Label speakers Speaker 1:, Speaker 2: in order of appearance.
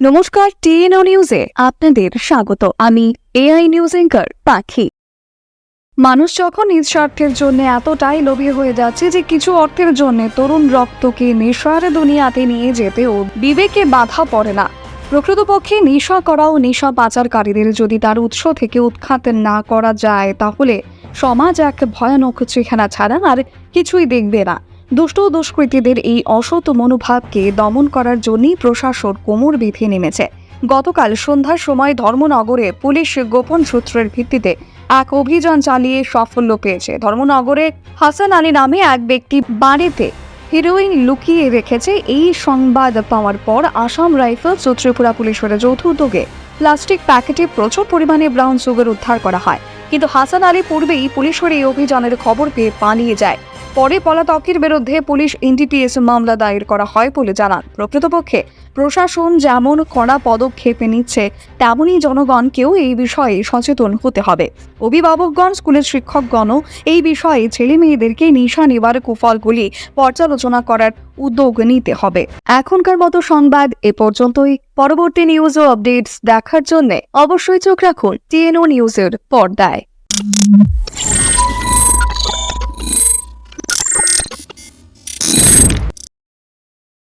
Speaker 1: নমস্কার, টিএনও নিউজে আপনাদের স্বাগত। আমি এআই নিউজ এঙ্কার পাখি। মানুষ যখন নিজ স্বার্থের জন্য এতটাই লোভী হয়ে যাচ্ছে যে কিছু অর্থের জন্য তরুণ রক্তকে নেশার দুনিয়াতে নিয়ে যেতেও বিবেকে বাধা পড়ে না। প্রকৃতপক্ষে নেশা করা ও নেশা পাচারকারীদের যদি তার উৎস থেকে উৎখাত না করা যায়, তাহলে সমাজ এক ভয়ানক চেহারা ছাড়া আর কিছুই দেখবে না। দুষ্ট দুষ্কৃতীদের এই অসৎ মনোভাবকে দমন করার জন্যই প্রশাসন কোমর বেঁধে নেমেছে। গতকাল সন্ধ্যার সময় ধর্মনগরে পুলিশ গোপন সূত্রের ভিত্তিতে এক অভিযান চালিয়ে সাফল্য পেয়েছে। ধর্মনগরে হাসান আলী নামে এক ব্যক্তি বাড়িতে হিরোইন লুকিয়ে রেখেছে। এই সংবাদ পাওয়ার পর আসাম রাইফেলস ও ত্রিপুরা পুলিশের যৌথ উদ্যোগে প্লাস্টিক প্যাকেটে প্রচুর পরিমাণে ব্রাউন সুগার উদ্ধার করা হয়। কিন্তু হাসান আলী পূর্বেই পুলিশের এই অভিযানের খবর পেয়ে পালিয়ে যায়। পরে পলাতকের বিরুদ্ধে পুলিশ এনডিপিএস মামলা দায়ের করা হয় বলে জানান। প্রকৃতপক্ষে প্রশাসন যেমন কড়া পদক্ষেপ নিচ্ছে, তেমনই জনগণকেও এই বিষয়ে সচেতন হতে হবে। অভিভাবকগণ, স্কুলের শিক্ষকগণও এই বিষয়ে ছেলে মেয়েদেরকে নিশা নেবার কুফলগুলি পর্যালোচনা করার উদ্যোগ নিতে হবে। এখনকার মতো সংবাদ এ পর্যন্তই। পরবর্তী নিউজ ও আপডেটস দেখার জন্য অবশ্যই চোখ রাখুন টিএনও নিউজের পর্দায়।